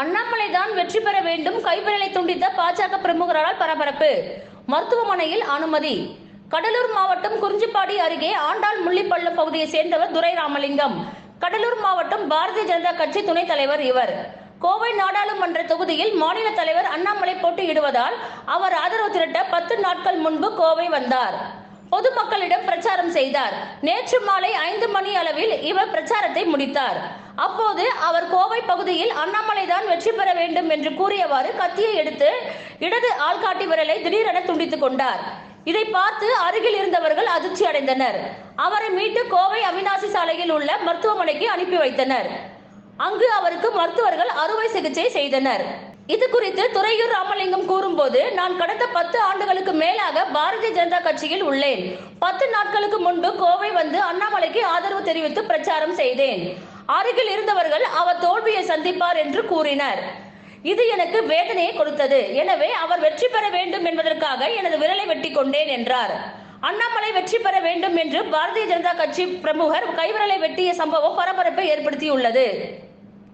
அண்ணாமலை தான் வெற்றி பெற வேண்டும் கைவிரலை துண்டித்த பாஜக பிரமுகரால் பரபரப்பு. மருத்துவமனையில் அனுமதி. கடலூர் மாவட்டம் குறிஞ்சிப்பாடி அருகே ஆண்டாள் முள்ளிப்பள்ளம் பகுதியை சேர்ந்தவர் துரை ராமலிங்கம் கடலூர் மாவட்டம் பாரதிய ஜனதா கட்சி துணைத் தலைவர் இவர். கோவை நாடாளுமன்ற தொகுதியில் மாநில தலைவர் அண்ணாமலை போட்டியிடுவதால் அவர் ஆதரவு திரட்ட பத்து நாட்கள் முன்பு கோவை வந்தார். பொதுமக்களிடம் பிரச்சாரம் செய்தார். நேற்று மாலை ஐந்து மணி அளவில் இவர் பிரச்சாரத்தை முடித்தார். அப்போது அவர் கோவை பகுதியில் அண்ணாமலை தான் வெற்றி பெற வேண்டும் என்று கூறியவாறு கத்தியை எடுத்து இடது ஆள்காட்டி விரலை திடீரென துண்டித்துக் கொண்டார். இதை பார்த்து அருகில் இருந்தவர்கள் அதிர்ச்சி அடைந்தனர். அவரை மீட்டு கோவை அவிநாசி சாலையில் உள்ள மருத்துவமனைக்கு அனுப்பி வைத்தனர். அங்கு அவருக்கு மருத்துவர்கள் அறுவை சிகிச்சை செய்தனர். இது குறித்து துறையூர் ராமலிங்கம் கூறும்போது நான் கடந்த பத்து ஆண்டுகளுக்கு மேலாக பாரதிய ஜனதா கட்சியில் உள்ளேன். பத்து நாட்களுக்கு முன்பு கோவை வந்து அண்ணாமலைக்கு ஆதரவு தெரிவித்து பிரச்சாரம் செய்தேன். அருகில் இருந்தவர்கள் அவர் தோல்வியை சந்திப்பார் என்று கூறினர். இது எனக்கு வேதனையை கொடுத்தது. எனவே அவர் வெற்றி பெற வேண்டும் என்பதற்காக எனது விரலை வெட்டி கொண்டேன் என்றார். அண்ணாமலை வெற்றி பெற வேண்டும் என்று பாரதிய ஜனதா கட்சி பிரமுகர் கைவிரலை வெட்டிய சம்பவம் பரபரப்பை ஏற்படுத்தியுள்ளது.